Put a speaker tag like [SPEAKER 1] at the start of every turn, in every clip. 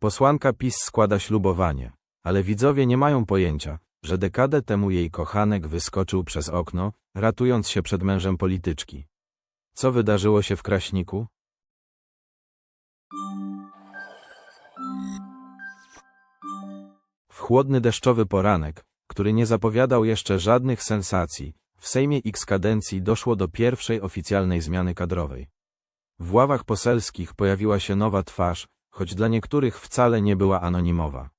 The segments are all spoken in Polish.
[SPEAKER 1] Posłanka PiS składa ślubowanie, ale widzowie nie mają pojęcia, że dekadę temu jej kochanek wyskoczył przez okno, ratując się przed mężem polityczki. Co wydarzyło się w Kraśniku? W chłodny deszczowy poranek, który nie zapowiadał jeszcze żadnych sensacji, w Sejmie X kadencji doszło do pierwszej oficjalnej zmiany kadrowej. W ławach poselskich pojawiła się nowa twarz, choć dla niektórych wcale nie była anonimowa.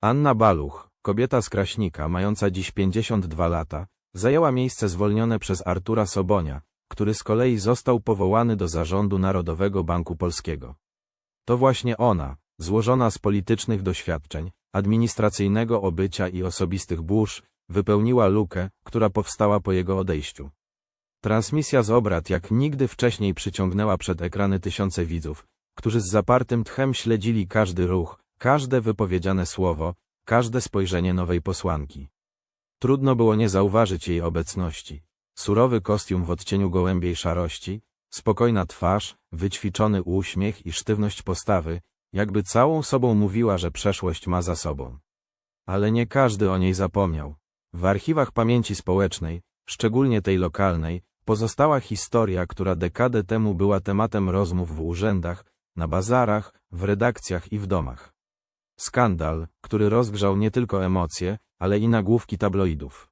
[SPEAKER 1] Anna Baluch, kobieta z Kraśnika, mająca dziś 52 lata, zajęła miejsce zwolnione przez Artura Sobonia, który z kolei został powołany do zarządu Narodowego Banku Polskiego. To właśnie ona, złożona z politycznych doświadczeń, administracyjnego obycia i osobistych burz, wypełniła lukę, która powstała po jego odejściu. Transmisja z obrad jak nigdy wcześniej przyciągnęła przed ekrany tysiące widzów, którzy z zapartym tchem śledzili każdy ruch, każde wypowiedziane słowo, każde spojrzenie nowej posłanki. Trudno było nie zauważyć jej obecności. Surowy kostium w odcieniu gołębiej szarości, spokojna twarz, wyćwiczony uśmiech i sztywność postawy, jakby całą sobą mówiła, że przeszłość ma za sobą. Ale nie każdy o niej zapomniał. W archiwach pamięci społecznej, szczególnie tej lokalnej, pozostała historia, która dekadę temu była tematem rozmów w urzędach, na bazarach, w redakcjach i w domach. Skandal, który rozgrzał nie tylko emocje, ale i nagłówki tabloidów.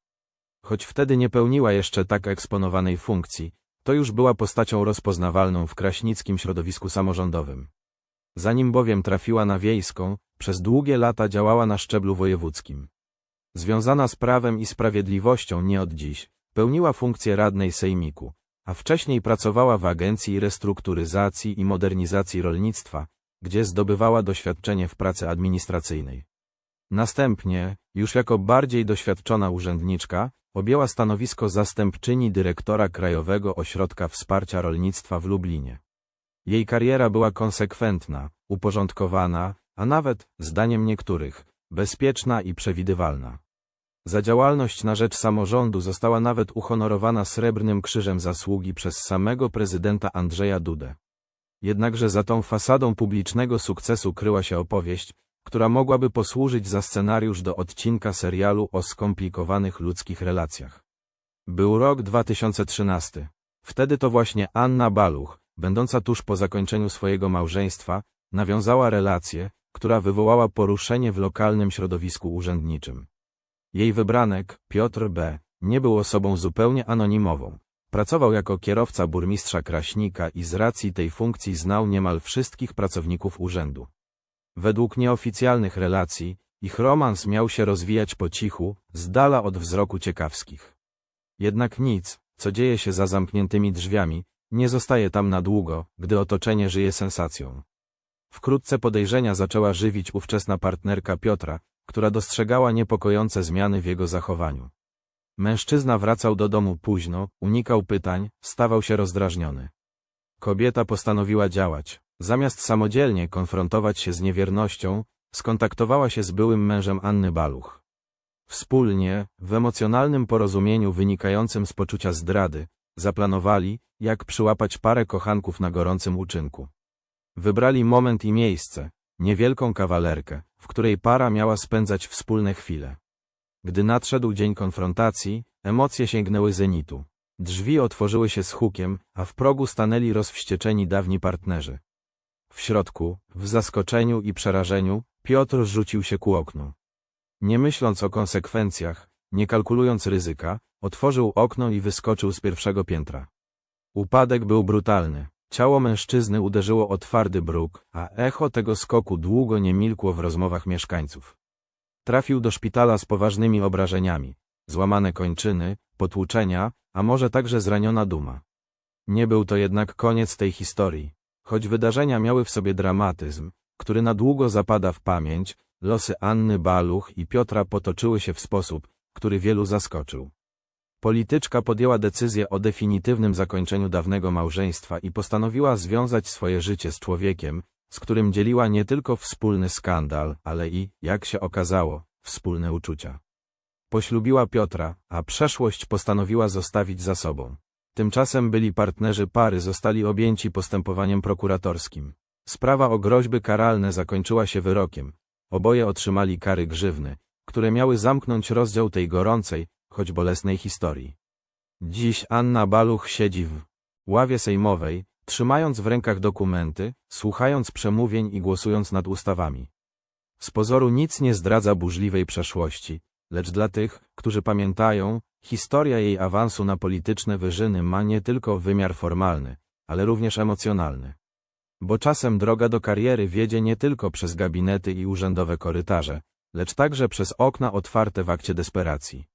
[SPEAKER 1] Choć wtedy nie pełniła jeszcze tak eksponowanej funkcji, to już była postacią rozpoznawalną w kraśnickim środowisku samorządowym. Zanim bowiem trafiła na wiejską, przez długie lata działała na szczeblu wojewódzkim. Związana z prawem i sprawiedliwością nie od dziś, pełniła funkcję radnej sejmiku, a wcześniej pracowała w Agencji Restrukturyzacji i Modernizacji Rolnictwa, gdzie zdobywała doświadczenie w pracy administracyjnej. Następnie, już jako bardziej doświadczona urzędniczka, objęła stanowisko zastępczyni dyrektora Krajowego Ośrodka Wsparcia Rolnictwa w Lublinie. Jej kariera była konsekwentna, uporządkowana, a nawet, zdaniem niektórych, bezpieczna i przewidywalna. Za działalność na rzecz samorządu została nawet uhonorowana Srebrnym Krzyżem Zasługi przez samego prezydenta Andrzeja Dudę. Jednakże za tą fasadą publicznego sukcesu kryła się opowieść, która mogłaby posłużyć za scenariusz do odcinka serialu o skomplikowanych ludzkich relacjach. Był rok 2013. Wtedy to właśnie Anna Baluch, będąca tuż po zakończeniu swojego małżeństwa, nawiązała relację, która wywołała poruszenie w lokalnym środowisku urzędniczym. Jej wybranek, Piotr B., nie był osobą zupełnie anonimową. Pracował jako kierowca burmistrza Kraśnika i z racji tej funkcji znał niemal wszystkich pracowników urzędu. Według nieoficjalnych relacji, ich romans miał się rozwijać po cichu, z dala od wzroku ciekawskich. Jednak nic, co dzieje się za zamkniętymi drzwiami, nie zostaje tam na długo, gdy otoczenie żyje sensacją. Wkrótce podejrzenia zaczęła żywić ówczesna partnerka Piotra, która dostrzegała niepokojące zmiany w jego zachowaniu. Mężczyzna wracał do domu późno, unikał pytań, stawał się rozdrażniony. Kobieta postanowiła działać. Zamiast samodzielnie konfrontować się z niewiernością, skontaktowała się z byłym mężem Anny Baluch. Wspólnie, w emocjonalnym porozumieniu wynikającym z poczucia zdrady, zaplanowali, jak przyłapać parę kochanków na gorącym uczynku. Wybrali moment i miejsce, niewielką kawalerkę, w której para miała spędzać wspólne chwile. Gdy nadszedł dzień konfrontacji, emocje sięgnęły zenitu. Drzwi otworzyły się z hukiem, a w progu stanęli rozwścieczeni dawni partnerzy. W środku, w zaskoczeniu i przerażeniu, Piotr rzucił się ku oknu. Nie myśląc o konsekwencjach, nie kalkulując ryzyka, otworzył okno i wyskoczył z pierwszego piętra. Upadek był brutalny. Ciało mężczyzny uderzyło o twardy bruk, a echo tego skoku długo nie milkło w rozmowach mieszkańców. Trafił do szpitala z poważnymi obrażeniami, złamane kończyny, potłuczenia, a może także zraniona duma. Nie był to jednak koniec tej historii. Choć wydarzenia miały w sobie dramatyzm, który na długo zapada w pamięć, losy Anny Baluch i Piotra potoczyły się w sposób, który wielu zaskoczył. Polityczka podjęła decyzję o definitywnym zakończeniu dawnego małżeństwa i postanowiła związać swoje życie z człowiekiem, z którym dzieliła nie tylko wspólny skandal, ale i, jak się okazało, wspólne uczucia. Poślubiła Piotra, a przeszłość postanowiła zostawić za sobą. Tymczasem byli partnerzy pary zostali objęci postępowaniem prokuratorskim. Sprawa o groźby karalne zakończyła się wyrokiem. Oboje otrzymali kary grzywny, które miały zamknąć rozdział tej gorącej, choć bolesnej historii. Dziś Anna Baluch siedzi w ławie sejmowej, trzymając w rękach dokumenty, słuchając przemówień i głosując nad ustawami. Z pozoru nic nie zdradza burzliwej przeszłości, lecz dla tych, którzy pamiętają, historia jej awansu na polityczne wyżyny ma nie tylko wymiar formalny, ale również emocjonalny. Bo czasem droga do kariery wiedzie nie tylko przez gabinety i urzędowe korytarze, lecz także przez okna otwarte w akcie desperacji.